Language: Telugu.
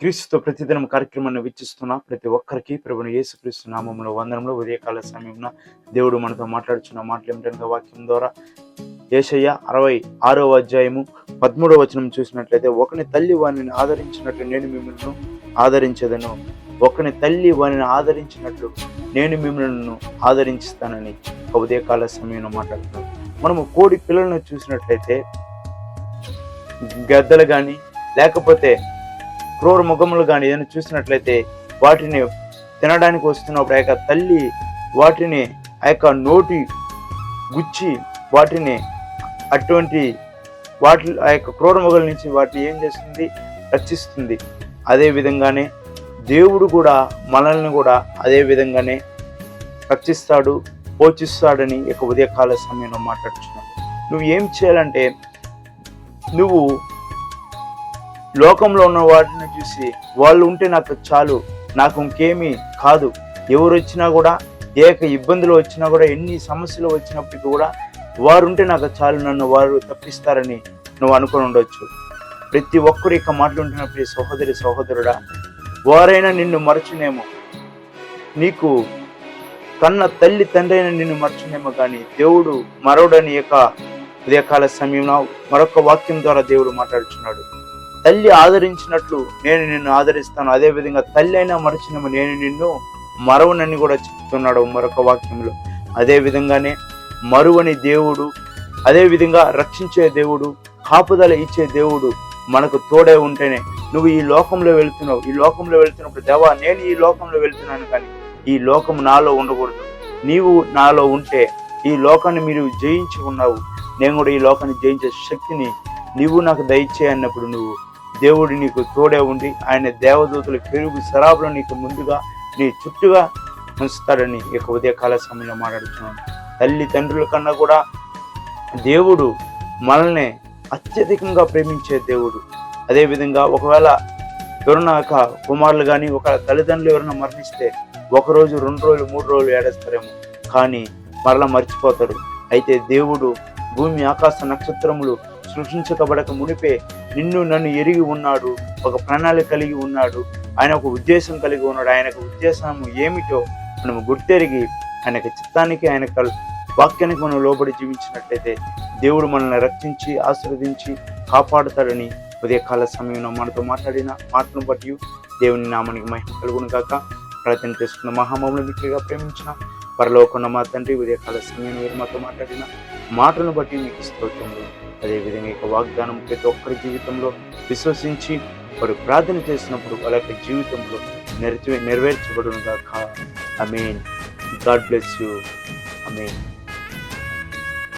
క్రీస్తుతో ప్రతిదినం కార్యక్రమాన్ని వీక్షిస్తున్న ప్రతి ఒక్కరికి ప్రభుని యేసుక్రీస్తు నామంలో వందనంలో ఉదయకాల సమయంలో దేవుడు మనతో మాట్లాడుచున్న మాటలు ఏమిటంటే వాక్యం ద్వారా ఏషయ్య అరవై ఆరో అధ్యాయము పదమూడవ వచనం చూసినట్లయితే ఒకని తల్లి వాణిని ఆదరించినట్లు నేను మిమ్మల్ని ఆదరించదను. ఒకని తల్లి వాణిని ఆదరించినట్లు నేను మిమ్మల్ని ఆదరించుతానని ఒక ఉదయకాల సమయంలో మాట్లాడుతున్నాను మనము కోడి పిల్లలను చూసినట్లయితే గద్దలు కానీ లేకపోతే క్రూర ముఖములు కానీ ఏదైనా చూసినట్లయితే వాటిని తినడానికి వస్తున్నప్పుడు ఆ యొక్క తల్లి వాటిని ఆ యొక్క నోటి గుచ్చి వాటిని అటువంటి వాటి ఆ యొక్క క్రూర మొగల నుంచి వాటిని ఏం చేస్తుంది? రక్షిస్తుంది. అదే విధంగానే దేవుడు కూడా మనల్ని కూడా అదే విధంగానే రక్షిస్తాడు పోషిస్తాడని ఇక యొక్క ఉదయకాల సమయంలో మాట్లాడుచున్నాడు. నువ్వు ఏం చేయాలంటే నువ్వు లోకంలో ఉన్న వాటిని చూసి వాళ్ళు ఉంటే నాకు చాలు నాకు ఇంకేమీ కాదు. ఎవరు వచ్చినా కూడా ఏ ఇబ్బందులు వచ్చినా కూడా ఎన్ని సమస్యలు వచ్చినప్పటికీ కూడా వారు ఉంటే నాకు చాలు నన్ను వారు తప్పిస్తారని నువ్వు అనుకుని ఉండొచ్చు. ప్రతి ఒక్కరు ఇక మాట్లాడుతున్నప్పుడు సహోదరి సహోదరుడా వారైనా నిన్ను మరచునేమో. నీకు కన్న తల్లి తండ్రి అయినా నిన్ను మరచునేమో కానీ దేవుడు మరవడని యొక్క ఉదయకాల సమయంలో మరొక వాక్యం ద్వారా దేవుడు మాట్లాడుచున్నాడు. తల్లి ఆదరించినట్లు నేను నిన్ను ఆదరిస్తాను. అదే విధంగా తల్లి అయినా మరచినము నేను నిన్ను మరవనని కూడా చెప్తున్నాడు మరొక వాక్యంలో. అదేవిధంగానే మరువని దేవుడు అదేవిధంగా రక్షించే దేవుడు కాపుదల ఇచ్చే దేవుడు మనకు తోడే ఉంటేనే నువ్వు ఈ లోకంలో వెళ్తున్నావు. ఈ లోకంలో వెళ్తున్నప్పుడు దేవా నేను ఈ లోకంలో వెళ్తున్నాను కానీ ఈ లోకం నాలో ఉండకూడదు. నీవు నాలో ఉంటే ఈ లోకాన్ని మీరు జయించి ఉన్నావు. నేను కూడా ఈ లోకాన్ని జయించే శక్తిని నీవు నాకు దయచే అన్నప్పుడు నువ్వు దేవుడు నీకు తోడే ఉండి ఆయన దేవదూతలు పెరుగు శరాబులు నీకు ముందుగా నీ చుట్టూగా ఉంచుతాడని ఈ యొక్క ఉదయకాల సమయంలో మాట్లాడుతున్నాను. తల్లి తండ్రుల కన్నా కూడా దేవుడు మనల్ని అత్యధికంగా ప్రేమించే దేవుడు. అదేవిధంగా ఒకవేళ ఎవరన్నా ఒక కుమారులు కానీ ఒక తల్లిదండ్రులు ఎవరైనా మరణిస్తే ఒక రోజు రెండు రోజులు మూడు రోజులు ఏడేస్తారేమో. కానీ మరలా మర్చిపోతారు అయితే దేవుడు భూమి ఆకాశ నక్షత్రములు సృష్టించకబడక మునిపే నిన్ను నన్ను ఎరిగి ఉన్నాడు ఒక ప్రణాళిక కలిగి ఉన్నాడు ఆయన ఒక ఉద్దేశం కలిగి ఉన్నాడు ఆయనకు ఉద్దేశం ఏమిటో మనము గుర్తెరిగి ఆయన చిత్తానికి ఆయన వాక్యానికి మనం లోబడి జీవించినట్లయితే దేవుడు మనల్ని రక్షించి ఆశీర్వదించి కాపాడుతాడని ఉదయకాల సమయంలో మనతో మాట్లాడిన మాటను బట్టి దేవుని నామానికి మహిమ కలుగును కాక ప్రయత్నం చేసుకున్న మహామములు మిక్కిగా ప్రేమించిన పరలోకున్న మా తండ్రి ఉదయకాల సమయంలో మీరు మాతో మాట్లాడిన మాటను బట్టి మీకు స్తోత్రములు. అదేవిధంగా యొక్క వాగ్దానం ప్రతి ఒక్కరి జీవితంలో విశ్వసించి వారు ప్రార్థన చేసినప్పుడు వాళ్ళ యొక్క జీవితంలో నెరవే నెరవేర్చబడును గాక I mean God bless you. I mean